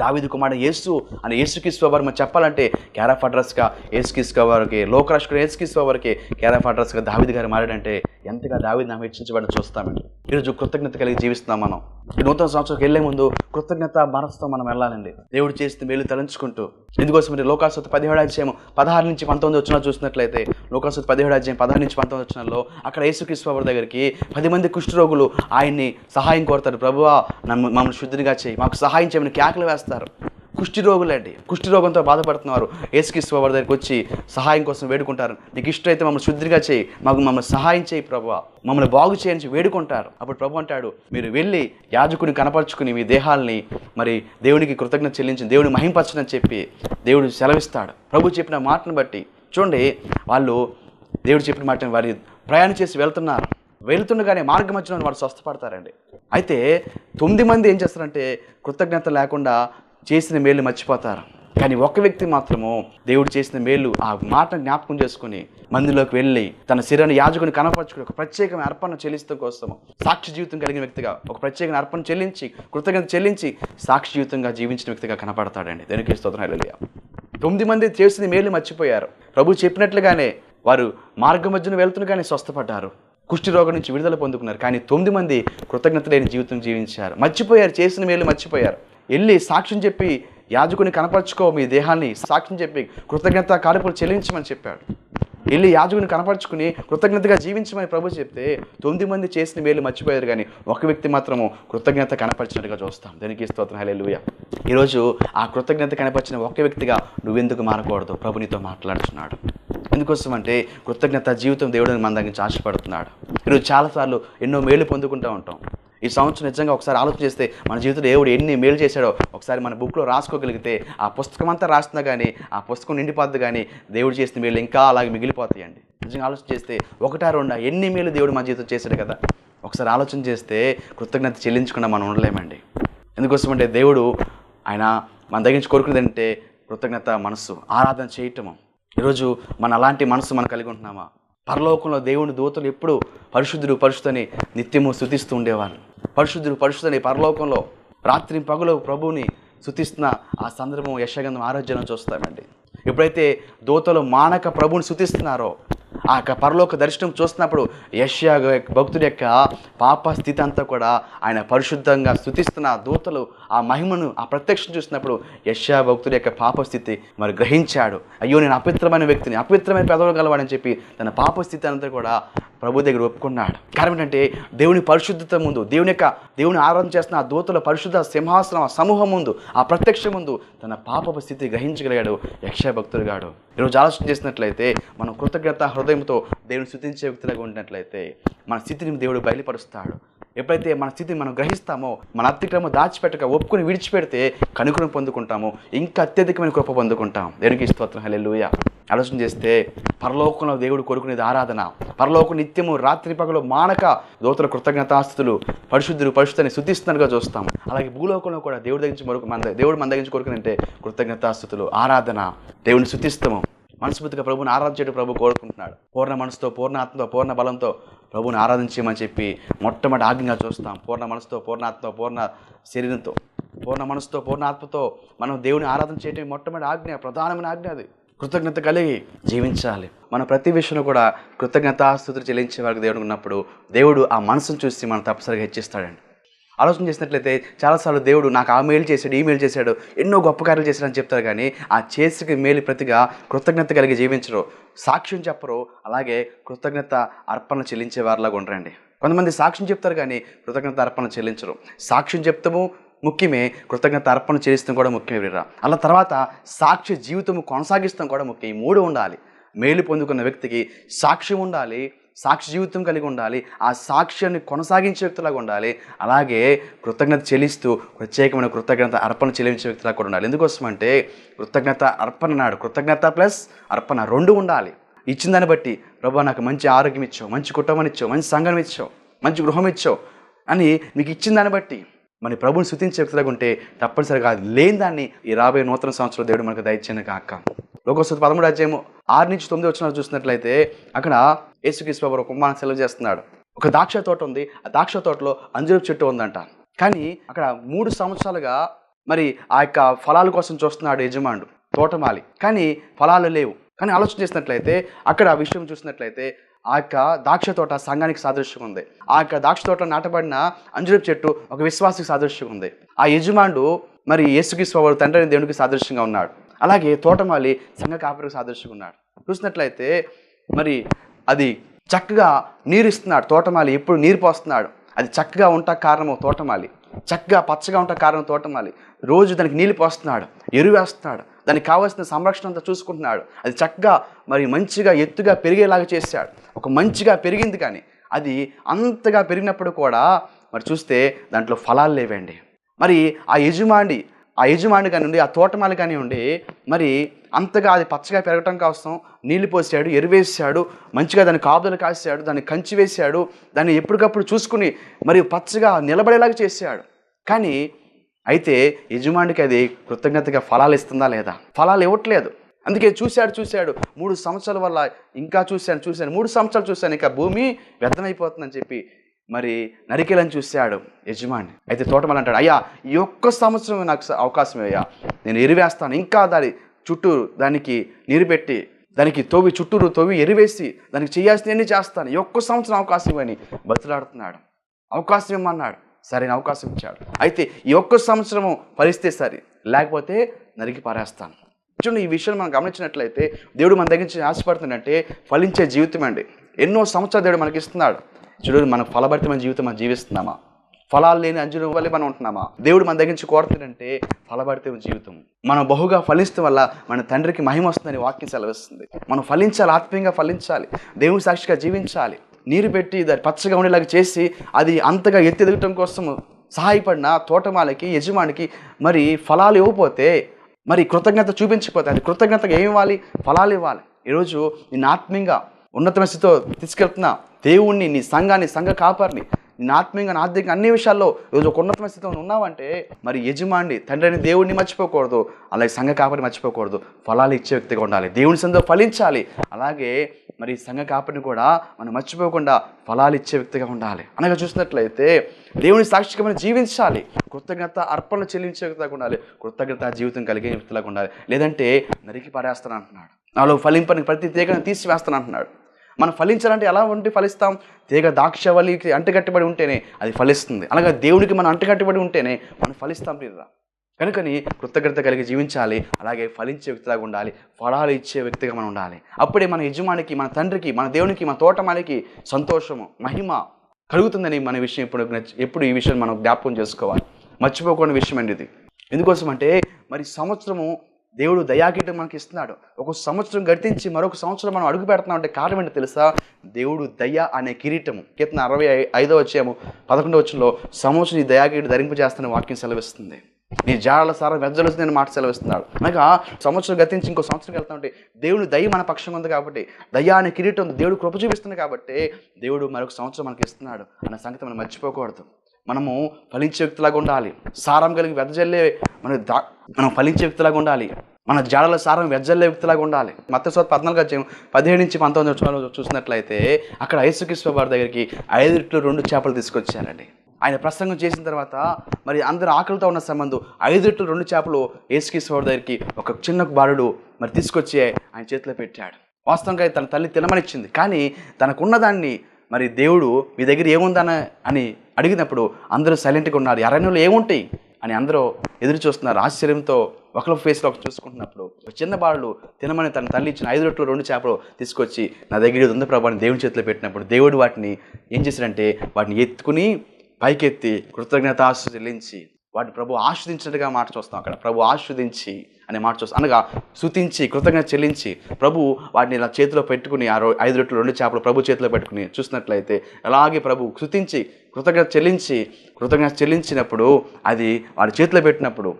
దావిది కుమారుడు యేసు అని యేసుకిస్వ వారు మనం చెప్పాలంటే క్యారాఫ్ అడ్రస్గా యేసుకిస్వ వారికి లోకరాష్ట్రుడు యేసుకిస్వ వారికి క్యారాఫ్ అడ్రస్గా దావిది గారు మారాడంటే ఎంతగా దావిది నామ హెచ్చించబడి చూస్తామండి. ఈరోజు కృతజ్ఞత కలిగి జీవిస్తున్నాం మనం. ఈ నూతన సంవత్సరంకి వెళ్ళే ముందు కృతజ్ఞత మనసుతో మనం వెళ్ళాలండి. దేవుడు చేసిన మేలు తలంచుకుంటూ. ఎందుకోసం అంటే లోకాసుత పదిహేడు అధ్యాయం పదహారు నుంచి పంతొమ్మిది వచ్చిన చూసినట్లయితే లోకాసుత పదిహేడు అధ్యాయం పదహారు నుంచి పంతొమ్మిది వచ్చినలో అక్కడ యేసుక్రీస్తు దగ్గరికి పది మంది కుష్ఠరోగులు ఆయన్ని సహాయం కోరుతారు. ప్రభువా మమ్మల్ని శుద్ధిగా చేయి. మాకు సహాయం చేయమని కేకలు వేస్తారు. కుష్టి రోగులండి కుష్టి రోగంతో బాధపడుతున్నారు. ఏసుక్రీస్తు వారి దగ్గరికి వచ్చి సహాయం కోసం వేడుకుంటారు. నీకు ఇష్టమైతే మమ్మల్ని శుద్ధిగా చేయి. మాకు మమ్మల్ని సహాయం చేయి ప్రభు. మమ్మల్ని బాగు చేయించి వేడుకుంటారు. అప్పుడు ప్రభు అంటాడు మీరు వెళ్ళి యాజకుని కనపరుచుకుని మీ దేహాల్ని మరి దేవునికి కృతజ్ఞత చెల్లించి దేవుని మహింపరచనని చెప్పి దేవుడు సెలవిస్తాడు. ప్రభు చెప్పిన మాటను బట్టి చూడండి వాళ్ళు దేవుడు చెప్పిన మాటని వారి ప్రయాణం చేసి వెళ్తున్నారు. వెళుతుండగానే మార్గ మధ్యలో వారు స్వస్థపడతారండి. అయితే తొమ్మిది మంది ఏం చేస్తారంటే కృతజ్ఞత లేకుండా చేసిన మేలు మర్చిపోతారు. కానీ ఒక వ్యక్తి మాత్రము దేవుడు చేసిన మేలు ఆ మాటను జ్ఞాపకం చేసుకుని మందిలోకి వెళ్ళి తన శరీరాన్ని యాజకుని కనపరచుకుని ఒక ప్రత్యేకమైన అర్పణ చెల్లిస్తూ కోసము సాక్షి జీవితం కలిగిన వ్యక్తిగా ఒక ప్రత్యేకమైన అర్పణ చెల్లించి కృతజ్ఞత చెల్లించి సాక్షి జీవితంగా జీవించిన వ్యక్తిగా కనపడతాడండి. దేనికి స్తోత్రం హల్లెలూయా. తొమ్మిది మంది చేసిన మేలు మర్చిపోయారు. ప్రభు చెప్పినట్లుగానే వారు మార్గ మధ్యన వెళ్తుండగానే స్వస్థపడ్డారు. కుష్టి రోగం నుంచి విడుదల పొందుకున్నారు. కానీ తొమ్మిది మంది కృతజ్ఞత లేని జీవితం జీవించారు. మర్చిపోయారు చేసిన మేలు మర్చిపోయారు. వెళ్ళి సాక్ష్యం చెప్పి యాజకుని కనపరుచుకో మీ దేహాన్ని. సాక్ష్యం చెప్పి కృతజ్ఞత కానుకలు చెల్లించమని చెప్పాడు. వెళ్ళి యాజకుని కనపరుచుకుని కృతజ్ఞతగా జీవించమని ప్రభు చెప్తే తొమ్మిది మంది చేసిన మేలు మర్చిపోయారు కానీ ఒక వ్యక్తి మాత్రము కృతజ్ఞత కనపరిచినట్టుగా చూస్తాం. దానికి స్తోత్రం. హల్లెలూయా. ఈరోజు ఆ కృతజ్ఞత కనపరిచిన ఒక వ్యక్తిగా నువ్వెందుకు మారకూడదు? ప్రభు నీతో మాట్లాడుతున్నాడు ఎందుకోసం అంటే కృతజ్ఞత జీవితం దేవుడిని మన దగ్గర ఆశపడుతున్నాడు. ఈరోజు చాలాసార్లు ఎన్నో మేలు పొందుకుంటూ ఉంటాం. ఈ సంవత్సరం నిజంగా ఒకసారి ఆలోచన చేస్తే మన జీవితంలో దేవుడు ఎన్ని మేలు చేశాడో ఒకసారి మన బుక్లో రాసుకోగలిగితే ఆ పుస్తకం అంతా రాస్తున్నా కానీ ఆ పుస్తకం నిండిపోద్ది కానీ దేవుడు చేసిన మేలు ఇంకా అలాగే మిగిలిపోతాయండి. నిజంగా ఆలోచన చేస్తే ఒకటా రెండా ఎన్ని మేలు దేవుడు మన జీవితం చేశాడు కదా? ఒకసారి ఆలోచన చేస్తే కృతజ్ఞత చెల్లించకుండా మనం ఉండలేమండి. ఎందుకోసం అంటే దేవుడు ఆయన మన దగ్గర నుంచి కోరుకునేది అంటే కృతజ్ఞత మనస్సు ఆరాధన చేయటము. ఈరోజు మన అలాంటి మనసు మనం కలిగి ఉంటున్నామా? పరలోకంలో దేవుని దూతలు ఎప్పుడు పరిశుద్ధుడు పరిశుద్ధని నిత్యము శుతిస్తూ ఉండేవారు పరిశుద్ధుడు పరిశుద్ధని పరలోకంలో రాత్రి పగులు ప్రభువుని శుతిస్తున్న ఆ సందర్భం యశగంధం ఆరోగ్యం చూస్తామండి. ఎప్పుడైతే దూతలు మానక ప్రభువుని స్థుతిస్తున్నారో ఆ యొక్క పరలోక దర్శనం చూస్తున్నప్పుడు యష్యా భక్తుడి యొక్క పాప స్థితి అంతా కూడా ఆయన పరిశుద్ధంగా స్థుతిస్తున్న దూతలు ఆ మహిమను ఆ ప్రత్యక్షం చూసినప్పుడు యష్యా భక్తుడి యొక్క పాప స్థితి మరి గ్రహించాడు. అయ్యో నేను అపవిత్రమైన వ్యక్తిని అపవిత్రమైన పెదవులు గలవాడని చెప్పి తన పాప స్థితి అంతా కూడా ప్రభు దగ్గర ఒప్పుకున్నాడు. కారణం ఏంటంటే దేవుని పరిశుద్ధత ముందు దేవుని యొక్క దేవుని ఆరాధన చేస్తున్న ఆ దూతల పరిశుద్ధ సింహాసనం ఆ సమూహం ముందు ఆ ప్రత్యక్ష ముందు తన పాపపు స్థితి గ్రహించగలిగాడు యక్ష భక్తుడుగాడు ఈరోజు ఆలోచన చేసినట్లయితే మనం కృతజ్ఞత హృదయంతో దేవుని స్థుతించే వ్యక్తులుగా ఉన్నట్లయితే మన స్థితిని దేవుడు బయలుపరుస్తాడు. ఎప్పుడైతే మన స్థితిని మనం గ్రహిస్తామో మన అతిక్రమం దాచిపెట్టక ఒప్పుకొని విడిచిపెడితే కనుకను పొందుకుంటాము ఇంకా అత్యధికమైన కృప పొందుకుంటాం. దేవునికి స్తోత్రం. హల్లెలూయా. ఆలోచన చేస్తే పరలోకంలో దేవుడు కొడుకునేది ఆరాధన. పరలోకం నిత్యము రాత్రి పగలు మానక దోతల కృతజ్ఞతాస్తులు పరిశుద్ధులు పరిశుద్ధని శుద్ధిస్తున్నట్టుగా చూస్తాం అలాగే భూలోకంలో కూడా దేవుడి దగ్గర మరొక మన దేవుడు మన దగ్గర నుంచి కొడుకునంటే కృతజ్ఞతాస్తుతులు ఆరాధన. దేవుని శుద్ధిస్తాము. మనస్ఫూర్తిగా ప్రభుని ఆరాధించేటు ప్రభు కోరుకుంటున్నాడు. పూర్ణ మనసుతో పూర్ణ ఆత్మతో పూర్ణ బలంతో ప్రభుని ఆరాధించమని చెప్పి మొట్టమొదటి ఆజ్ఞగా చూస్తాం. పూర్ణ మనసుతో పూర్ణాత్మతో పూర్ణ శరీరంతో. పూర్ణ మనసుతో పూర్ణ ఆత్మతో మనం దేవుని ఆరాధన చేయటం మొట్టమొదటి ఆజ్ఞ ప్రధానమైన ఆజ్ఞ అది. కృతజ్ఞత కలిగి జీవించాలి. మన ప్రతి విషయంలో కూడా కృతజ్ఞతాస్తుతులు చెల్లించే వారికి దేవుడు ఉన్నప్పుడు దేవుడు ఆ మనసును చూసి మనం తప్పనిసరిగా హెచ్చిస్తాడండి. ఆలోచన చేసినట్లయితే చాలాసార్లు దేవుడు నాకు ఆ మేలు చేశాడు ఈ మేలు చేశాడు ఎన్నో గొప్ప కార్యాలు చేశాడని చెప్తారు కానీ ఆ చేసిన మేలు ప్రతిగా కృతజ్ఞత కలిగి జీవించరు. సాక్ష్యం చెప్పరు అలాగే కృతజ్ఞత అర్పణ చెల్లించే వారిలాగా ఉండరండి. కొంతమంది సాక్ష్యం చెప్తారు కానీ కృతజ్ఞత అర్పణ చెల్లించరు. సాక్ష్యం చెప్తాము ముఖ్యమే కృతజ్ఞత అర్పణ చెల్లిస్తాం కూడా ముఖ్యమే వీరా అలా తర్వాత సాక్ష్య జీవితం కొనసాగిస్తాం కూడా ముఖ్యం. ఈ మూడు ఉండాలి. మేలు పొందుకున్న వ్యక్తికి సాక్ష్యం ఉండాలి సాక్షి జీవితం కలిగి ఉండాలి ఆ సాక్ష్యాన్ని కొనసాగించే వ్యక్తిలాగా ఉండాలి. అలాగే కృతజ్ఞత చెల్లిస్తూ ప్రత్యేకమైన కృతజ్ఞత అర్పణ చెల్లించే వ్యక్తిలాగా కూడా ఉండాలి. ఎందుకోసం అంటే కృతజ్ఞత అర్పణ నాడు కృతజ్ఞత ప్లస్ అర్పణ రెండు ఉండాలి. ఇచ్చిన దాన్ని బట్టి ప్రభా నాకు మంచి ఆరోగ్యం ఇచ్చావు మంచి కుటుంబం ఇచ్చావు మంచి సంఘం ఇచ్చావు మంచి గృహం ఇచ్చావు అని మీకు ఇచ్చిన దాన్ని బట్టి మన ప్రభుని శుతించే వ్యక్తిలాగా ఉంటే తప్పనిసరిగా అది లేని దాన్ని ఈ రాబోయే నూతన సంవత్సరం దేవుడు మనకు దయచేయను కాక లోకోస్తు పదమూడు అధ్యాయము ఆరు నుంచి తొమ్మిది వచ్చిన చూసినట్లయితే అక్కడ యేసుక్రీస్తు ఒక కుమారం సెలవు చేస్తున్నాడు. ఒక ద్రాక్ష తోట ఉంది. ఆ ద్రాక్ష తోటలో అంజూరపు చెట్టు ఉందంట. కానీ అక్కడ మూడు సంవత్సరాలుగా మరి ఆ యొక్క ఫలాల కోసం చూస్తున్నాడు యజమానుడు తోటమాలి. కానీ ఫలాలు లేవు. కానీ ఆలోచన చేసినట్లయితే అక్కడ ఆ విషయం చూసినట్లయితే ఆ యొక్క ద్రాక్ష తోట సంఘానికి సాదృశ్యం ఉంది. ఆ యొక్క ద్రాక్ష తోట నాటబడిన అంజురపు చెట్టు ఒక విశ్వాసకి సాదృశ్యం ఉంది. ఆ యజమానుడు మరి యేసుకి స్వవాడు తండ్రి దేవునికి సాదృశ్యంగా ఉన్నాడు. అలాగే తోటమాలి సంఘ కాపరికి సాదృశ్యంగా ఉన్నాడు. చూసినట్లయితే మరి అది చక్కగా నీరు ఇస్తున్నాడు తోటమాలి ఎప్పుడు నీరు పోస్తున్నాడు. అది చక్కగా ఉంటా కారణము తోటమాలి. చక్కగా పచ్చగా ఉంటా కారణం తోటమాలి. రోజు దానికి నీళ్ళు పోస్తున్నాడు. ఎరువు వేస్తున్నాడు. దానికి కావాల్సిన సంరక్షణ అంతా చూసుకుంటున్నాడు. అది చక్కగా మరి మంచిగా ఎత్తుగా పెరిగేలాగా చేశాడు. ఒక మంచిగా పెరిగింది కానీ అది అంతగా పెరిగినప్పుడు కూడా మరి చూస్తే దాంట్లో ఫలాలు లేవండి. మరి ఆ యజమాని ఆ యజమాని కానివ్వండి ఆ తోటమాలి కానివ్వండి మరి అంతగా అది పచ్చగా పెరగటం కోసం నీళ్ళు పోసాడు ఎరువేసాడు మంచిగా దాన్ని కాపుదలు కాసాడు దాన్ని కంచి వేసాడు దాన్ని ఎప్పటికప్పుడు చూసుకుని మరి పచ్చగా నిలబడేలాగా చేసాడు. కానీ అయితే యజమానికి అది కృతజ్ఞతగా ఫలాలు ఇస్తుందా లేదా? ఫలాలు ఇవ్వట్లేదు. అందుకే చూశాడు చూశాడు. మూడు సంవత్సరాల వల్ల ఇంకా చూశాను చూశాను. మూడు సంవత్సరాలు చూశాను. ఇంకా భూమి వ్యర్థమైపోతుందని చెప్పి మరి నరికేలని చూశాడు యజమాని. అయితే తోటమల్ అంటాడు అయ్యా ఈ ఒక్క సంవత్సరం నాకు స- అవకాశం అయ్యా. నేను ఎరివేస్తాను. ఇంకా దాని చుట్టూ దానికి నీరు పెట్టి దానికి తోవి చుట్టూరు తోవి ఎరివేసి దానికి చేయాల్సినవన్నీ చేస్తాను. ఈ ఒక్క సంవత్సరం అవకాశం ఇవ్వని బతులాడుతున్నాడు. అవకాశం ఇమ్మన్నాడు. సరైన అవకాశం ఇచ్చాడు. అయితే ఈ ఒక్క సంవత్సరము ఫలిస్తే సరే లేకపోతే నరికి పారేస్తాను. చూడండి ఈ విషయం మనం గమనించినట్లయితే దేవుడు మన దగ్గర నుంచి ఆశపడుతుందంటే ఫలించే జీవితం అండి. ఎన్నో సంవత్సరాలు దేవుడు మనకి ఇస్తున్నాడు. మనం మనకు ఫలభరితమైన జీవితం మనం జీవిస్తున్నామా? ఫలాలు లేని అంజుల వల్లే మనం ఉంటున్నామా? దేవుడు మన దగ్గర నుంచి కోరుతుందంటే ఫలభరితమైన జీవితం. మనం బహుగా ఫలించడం వల్ల మన తండ్రికి మహిమ వస్తుందని వాక్యం సెలవిస్తుంది. మనం ఫలించాలి ఆత్మీయంగా ఫలించాలి దేవుని సాక్షిగా జీవించాలి. నీరు పెట్టి దాన్ని పచ్చగా ఉండేలాగా చేసి అది అంతగా ఎత్తెదగటం కోసం సహాయపడిన తోటమాలకి యజమానికి మరి ఫలాలు ఇవ్వకపోతే మరి కృతజ్ఞత చూపించకపోతే అది కృతజ్ఞతగా ఏమి ఇవ్వాలి ఫలాలు ఇవ్వాలి. ఈరోజు నేను ఆత్మీయంగా ఉన్నతమైన స్థితితో తీసుకెళ్తున్న దేవుణ్ణి నీ సంఘాన్ని సంఘ కాపరిని నేను ఆత్మీయంగా ఆర్థిక అన్ని విషయాల్లో ఈరోజు ఒక ఉన్నతమైన స్థితిలో ఉన్నావంటే మరి యజమాని తండ్రి అని దేవుడిని మర్చిపోకూడదు. అలాగే సంఘ కాపరిని మర్చిపోకూడదు. ఫలాలు ఇచ్చే వ్యక్తిగా ఉండాలి. దేవుని సందో ఫలించాలి. అలాగే మరి సంఘ కాపని కూడా మనం మర్చిపోకుండా ఫలాలు ఇచ్చే వ్యక్తిగా ఉండాలి. అనగా చూసినట్లయితే దేవుని సాక్షిగా మనం జీవించాలి. కృతజ్ఞత అర్పణలు చెల్లించే వ్యక్తిగా ఉండాలి. కృతజ్ఞత జీవితం కలిగే వ్యక్తిలాగా ఉండాలి. లేదంటే నరికి పారేస్తాను అంటున్నాడు. నాలో ఫలింపని ప్రతి తీగను తీసివేస్తాను అంటున్నాడు. మనం ఫలించాలంటే ఎలా ఉంటే ఫలిస్తాం? తీగ దాక్షవల్లికి అంటగట్టుబడి ఉంటేనే అది ఫలిస్తుంది. అలాగే దేవుడికి మనం అంటగట్టుబడి ఉంటేనే మనం ఫలిస్తాం ప్రియరా కనుకని కృతజ్ఞత కలిగి జీవించాలి అలాగే ఫలించే వ్యక్తిలాగా ఉండాలి ఫలాలు ఇచ్చే వ్యక్తిగా మనం ఉండాలి. అప్పుడే మన యజమానికి మన తండ్రికి మన దేవునికి మన తోటమాలికి సంతోషము మహిమ కలుగుతుందని మన విషయం ఇప్పుడు ఎప్పుడు ఈ విషయం మనం జ్ఞాపకం చేసుకోవాలి. మర్చిపోకూడని విషయం అండి ఇది. ఎందుకోసం అంటే మరి సంవత్సరము దేవుడు దయాకీటం మనకి ఇస్తున్నాడు. ఒక సంవత్సరం గడిపించి మరొక సంవత్సరం మనం అడుగు పెడుతున్నాం అంటే కారణం ఏంటో తెలుసా? దేవుడు దయ అనే కిరీటము. కీర్తన అరవై ఐదో వచ్చేమో పదకొండో వచ్చంలో సంవత్సరం ఈ దయాకీటి ధరింపజేస్తున్న వాక్యం సెలవిస్తుంది. నీ జాడల సారా నేను మాట సెలవిస్తున్నాడు. అనగా సంవత్సరం గతించి ఇంకో సంవత్సరం వెళ్తా ఉంటే దేవుడు దయ మన పక్షం ఉంది కాబట్టి దయ అనే కిరీటం ఉంది. దేవుడు కృప చూపిస్తుంది కాబట్టి దేవుడు మరొక సంవత్సరం మనకి ఇస్తున్నాడు అన్న సంగతి మనం మర్చిపోకూడదు. మనము ఫలించే వ్యక్తిలాగా ఉండాలి. సారం కలిగి వెదజల్లే మన దా మనం ఫలించే వ్యక్తిలాగా ఉండాలి. మన జాడల సారం వెజ్జల్లే వ్యక్తిలాగా ఉండాలి. మత్స్య పద్నాలుగు అధ్యాయం పదిహేడు నుంచి పంతొమ్మిది చూసినట్లయితే అక్కడ ఐసుకిశ్వ వారి దగ్గరికి ఐదు రెట్లు రెండు చేపలు తీసుకొచ్చారండి. ఆయన ప్రసంగం చేసిన తర్వాత మరి అందరు ఆకలితో ఉన్న సంబంధం ఐదు రెట్లు రెండు చేపలు ఏసుకిశ్వరుడు దగ్గరికి ఒక చిన్న బాలుడు మరి తీసుకొచ్చి ఆయన చేతిలో పెట్టాడు. వాస్తవంగా తన తల్లి తినమనిచ్చింది. కానీ తనకున్న దాన్ని మరి దేవుడు మీ దగ్గర ఏముందన అని అడిగినప్పుడు అందరూ సైలెంట్గా ఉన్నారు. ఈ అరణ్యంలో ఏముంటాయి అని అందరూ ఎదురు చూస్తున్నారు. ఆశ్చర్యంతో ఒకరి ఫేస్లో ఒక చూసుకుంటున్నప్పుడు ఒక చిన్న బాలుడు తినమని తన తల్లి ఇచ్చిన ఐదు రొట్టెలు రెండు చేపలు తీసుకొచ్చి నా దగ్గర ఉంది ప్రభు దేవుని చేతిలో పెట్టినప్పుడు దేవుడు వాటిని ఏం చేశాడంటే వాటిని ఎత్తుకుని పైకెత్తి కృతజ్ఞతాశ చెల్లించి వాటిని ప్రభు ఆస్వాదించినట్టుగా మాట చూస్తాం అక్కడ. ప్రభు ఆస్వాదించి అనే మాట చూస్తాం. అనగా శుతించి కృతజ్ఞత చెల్లించి ప్రభు వాటిని ఇలా చేతిలో పెట్టుకుని ఆ ఐదు రొట్టెలు రెండు చేపలు ప్రభు చేతిలో పెట్టుకుని చూసినట్లయితే అలాగే ప్రభు శుతించి కృతజ్ఞత చెల్లించి కృతజ్ఞత చెల్లించినప్పుడు అది వాడి చేతిలో పెట్టినప్పుడు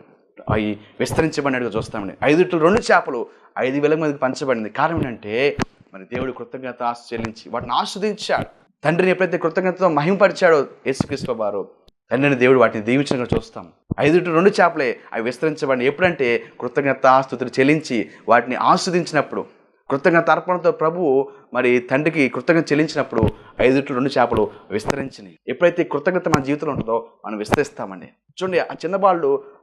అవి విస్తరించబడినట్టుగా చూస్తామండి. ఐదు రొట్టెలు రెండు చేపలు ఐదు వేల మందికి పంచబడింది. కారణం ఏంటంటే మరి దేవుడు కృతజ్ఞత ఆశ చెల్లించి వాటిని ఆస్వాదించాడు. తండ్రిని ఎప్పుడైతే కృతజ్ఞతతో మహింపరిచాడో యేసుక్రీస్తు వారు తండ్రిని దేవుడు వాటిని దీవించినగా చూస్తాం. ఐదు రెండు చేపలే అవి విస్తరించబడి ఎప్పుడంటే కృతజ్ఞత స్థుతులు చెల్లించి వాటిని ఆస్వాదించినప్పుడు కృతజ్ఞత అర్పణతో ప్రభువు మరి తండ్రికి కృతజ్ఞత చెల్లించినప్పుడు ఐదు రెండు చేపలు విస్తరించినాయి. ఎప్పుడైతే కృతజ్ఞత మన జీవితంలో ఉంటుందో మనం విస్తరిస్తామండి. చూడండి ఆ చిన్న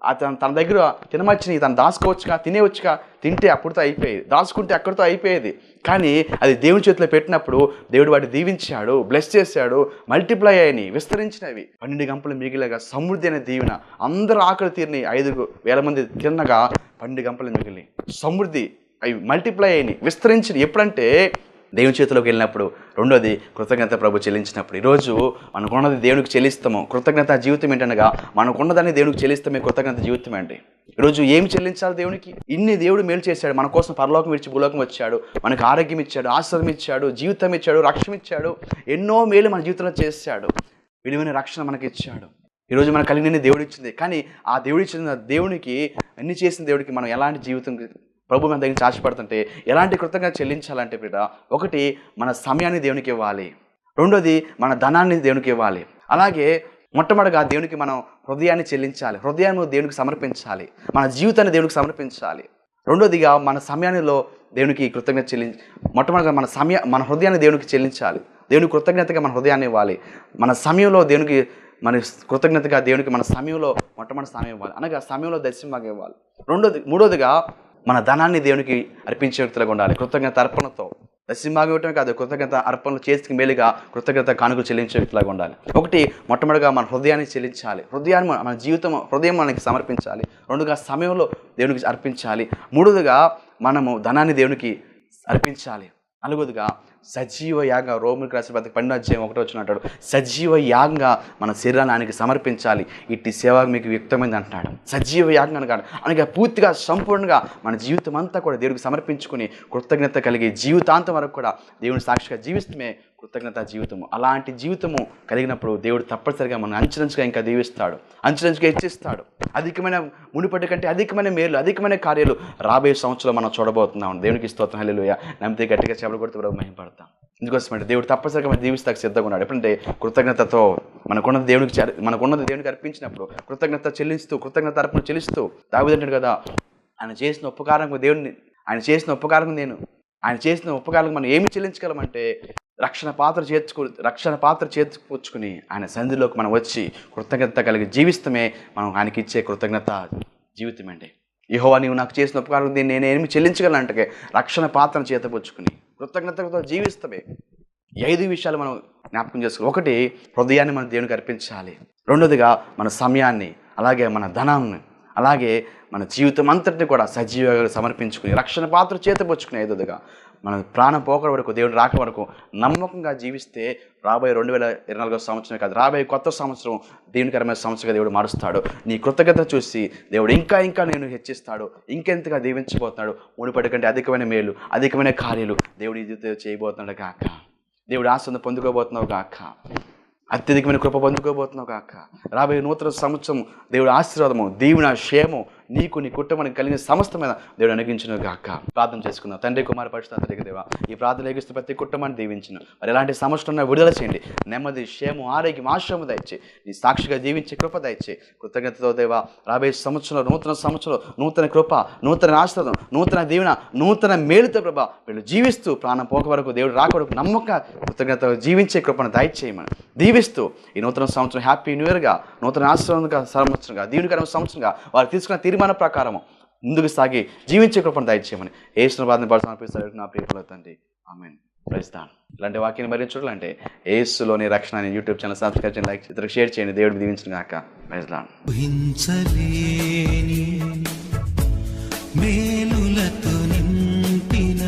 అతను తన దగ్గర తినమచ్చిని తను దాచుకోవచ్చుగా తినేవచ్చుగా తింటే అప్పుడుతో అయిపోయేది. దాచుకుంటే అక్కడితో అయిపోయేది. కానీ అది దేవుని చేతిలో పెట్టినప్పుడు దేవుడు వాటిని దీవించాడు బ్లెస్ చేశాడు మల్టిప్లై అయినాయి విస్తరించినవి. పన్నెండు గంపలు మిగిలిగా సమృద్ధి అనే దీవెన. అందరూ ఆకలి తీరిని ఐదు వేల మంది తిన్నగా పన్నెండు గంపలు మిగిలి సమృద్ధి అవి మల్టిప్లై అయినాయి విస్తరించినవి ఎప్పుడంటే దేవుని చేతిలోకి వెళ్ళినప్పుడు రెండోది కృతజ్ఞత ప్రభు చెల్లించినప్పుడు. ఈరోజు మనకున్నది దేవునికి చెల్లిస్తాము. కృతజ్ఞత జీవితం ఏంటనగా మనకున్నదాన్ని దేవునికి చెల్లిస్తామే కృతజ్ఞత జీవితం అండి. ఈరోజు ఏమి చెల్లించాలి దేవునికి? ఇన్ని దేవుడు మేలు చేశాడు. మన కోసం పరలోకం విడిచి భూలోకం వచ్చాడు. మనకు ఆరోగ్యం ఇచ్చాడు ఆశ్రమం ఇచ్చాడు జీవితం ఇచ్చాడు రక్షణ ఇచ్చాడు. ఎన్నో మేలు మన జీవితంలో చేశాడు. విలువైన రక్షణ మనకి ఇచ్చాడు ఈరోజు మనకు కలిగిన దేవుడు ఇచ్చింది కానీ ఆ దేవుడు ఇచ్చిన దేవునికి అన్ని చేసిన దేవుడికి మనం ఎలాంటి జీవితం ప్రభు మన దగ్గర ఆశపడుతుంటే ఎలాంటి కృతజ్ఞత చెల్లించాలంటే బిడ్డ ఒకటి మన సమయాన్ని దేవునికి ఇవ్వాలి. రెండోది మన ధనాన్ని దేవునికి ఇవ్వాలి. అలాగే మొట్టమొదటిగా దేవునికి మనం హృదయాన్ని చెల్లించాలి. హృదయాన్ని దేవునికి సమర్పించాలి. మన జీవితాన్ని దేవునికి సమర్పించాలి. రెండోదిగా మన సమయానిలో దేవునికి కృతజ్ఞత చెల్లించి మొట్టమొదటిగా మన సమయ మన హృదయాన్ని దేవునికి చెల్లించాలి. దేవునికి కృతజ్ఞతగా మన హృదయాన్ని ఇవ్వాలి. మన సమయంలో దేవునికి మన కృతజ్ఞతగా దేవునికి మన సమయంలో మొట్టమొదటి సమయం ఇవ్వాలి. అనగా సమయంలో దర్శనం ఇవ్వాలి. రెండోది మూడోదిగా మన ధనాన్ని దేవునికి అర్పించే వ్యక్తులుగా ఉండాలి. కృతజ్ఞత అర్పణతో. దశమాగం ఇవ్వటమే కాదు కృతజ్ఞత అర్పణలు చేతికి మేలుగా కృతజ్ఞత కానుకలు చెల్లించే వ్యక్తిలాగా ఉండాలి. ఒకటి మొట్టమొదటిగా మన హృదయాన్ని చెల్లించాలి. హృదయాన్ని మన- జీవితం హృదయం మనకి సమర్పించాలి. రెండుగా సమయంలో దేవునికి అర్పించాలి. మూడుగా మనము ధనాన్ని దేవునికి అర్పించాలి. నలుగోదిగా సజీవ యాగంగా రోమికి రాసిన ప్రతి పన్నెండు అధ్యాయం వచ్చిన అంటాడు. సజీవ యాగంగా మన శరీరాన్ని ఆయనకి సమర్పించాలి. ఇట్టి సేవ మీకు వ్యక్తమైంది అంటున్నాడు. సజీవ యాగంగా అనగా అనగా పూర్తిగా సంపూర్ణంగా మన జీవితం అంతా కూడా దేవుడికి సమర్పించుకుని కృతజ్ఞత కలిగి జీవితాంతం వరకు కూడా దేవుని సాక్షిగా జీవిస్తమే కృతజ్ఞత జీవితము. అలాంటి జీవితము కలిగినప్పుడు దేవుడు తప్పనిసరిగా మనం అంచులంచుగా ఇంకా దీవిస్తాడు. అంచులంచుగా హెచ్చిస్తాడు. అధికమైన మునుపటి కంటే అధికమైన మేలు అధికమైన కార్యాలు రాబోయే సంవత్సరం మనం చూడబోతున్నాం. దేవునికి స్తోత్రం. హల్లెలూయా. నమ్మితే గట్టిగా చేపలు కొడుతూ కూడా మహిమపడతాం ఇందుకోసం దేవుడు తప్పనిసరిగా మనం దీవిస్తాకు సిద్ధంగా ఉన్నాడు. ఎప్పుడంటే కృతజ్ఞతతో మనకున్నది దేవునికి మనకున్నది దేవునికి అర్పించినప్పుడు కృతజ్ఞత చెల్లిస్తూ కృతజ్ఞత అర్పణ చెల్లిస్తూ దాగుదంటాడు కదా ఆయన చేసిన ఉపకారం దేవుడిని ఆయన చేసిన ఉపకారం నేను ఆయన చేసిన ఉపకారం మనం ఏమి చెల్లించగలమంటే రక్షణ పాత్ర చేర్చుకు రక్షణ పాత్ర చేర్చుకొచ్చుకుని ఆయన సంధిలోకి మనం వచ్చి కృతజ్ఞత కలిగి జీవిస్తమే మనం ఆయనకి ఇచ్చే కృతజ్ఞత జీవితం అండి. యహోవా నీవు నాకు చేసిన ఉపకారం దీన్ని నేను ఏమి చెల్లించగలనంటే రక్షణ పాత్రను చేతపుచ్చుకుని కృతజ్ఞతతో జీవిస్తమే. ఐదు విషయాలు మనం జ్ఞాపకం చేసుకోవాలి. ఒకటి హృదయాన్ని మన దేవునికి అర్పించాలి. రెండోదిగా మన సమయాన్ని అలాగే మన ధనాన్ని అలాగే మన జీవితం అంతటిని కూడా సజీవంగా సమర్పించుకుని రక్షణ పాత్ర చేతపుచ్చుకుని ఐదోదిగా మన ప్రాణం పోకడ వరకు దేవుడు రాక వరకు నమ్మకంగా జీవిస్తే రాబోయే రెండు వేల ఇరవై నాలుగో సంవత్సరం కాదు రాబోయే కొత్త సంవత్సరం దేవునికరమైన సంవత్సరంగా దేవుడు మారుస్తాడు. నీ కృతజ్ఞత చూసి దేవుడు ఇంకా ఇంకా నేను హెచ్చిస్తాడు ఇంకెంతగా దీవించబోతున్నాడు. మునిపటి కంటే అధికమైన మేలు అధికమైన కార్యాలు దేవుడు ఇది చేయబోతున్నాడు కాక దేవుడు ఆశను పొందుకోబోతున్నావు కాక అత్యధికమైన కృప పొందుకోబోతున్నావు కాక రాబోయే నూతన సంవత్సరం దేవుడు ఆశీర్వాదము దీవున క్షేమం నీకు నీ కుటుంబానికి కలిగిన సమస్తమైన దేవుడు అనుగించిన గాక. ప్రార్థన చేసుకుందాం. తండ్రి కుమార పరిశుద్ధ దేవా ఈ ప్రార్థన లేగిస్తూ ప్రతి కుటుంబాన్ని దీవించిన. మరి ఎలాంటి సమస్యలు ఉన్నా విడుదల చేయండి. నెమ్మది క్షేమం ఆరోగ్యం ఆశ్రమం దయచే. నీ సాక్షిగా జీవించే కృప దయచే. కృతజ్ఞతతో దేవా రాబోయే సంవత్సరంలో నూతన సంవత్సరంలో నూతన కృప నూతన ఆశ్రదం నూతన దీవెన నూతన మేలుతో ప్రభా వీళ్ళు జీవిస్తూ ప్రాణం పోక వరకు దేవుడు రాకూడదు నమ్మక కృతజ్ఞత జీవించే కృపను దయచేయమని దీవిస్తూ ఈ నూతన సంవత్సరం హ్యాపీ న్యూ ఇయర్గా నూతన ఆశ్రమంగా సంవత్సరంగా దీవునికరమైన సంవత్సరంగా వారు తీసుకున్న తీర్మాన ప్రకారం ముందుకు సాగి జీవించే కృపను దయచేయమని. ఏసిన బాధని పడి సమర్పిస్తాడు నా ప్రియకుల తండ్రి. ఆమె ప్రస్తాను ఇలాంటి వాక్యాన్ని మరి చూడాలంటే ఏసులోని రక్షణ యూట్యూబ్ ఛానల్ సబ్స్క్రైబ్ చేయండి లైక్ ఇతరులకు షేర్ చేయండి. దేవుడు దీవించిన కాక ప్రస్తాను మేలులతో నింపిన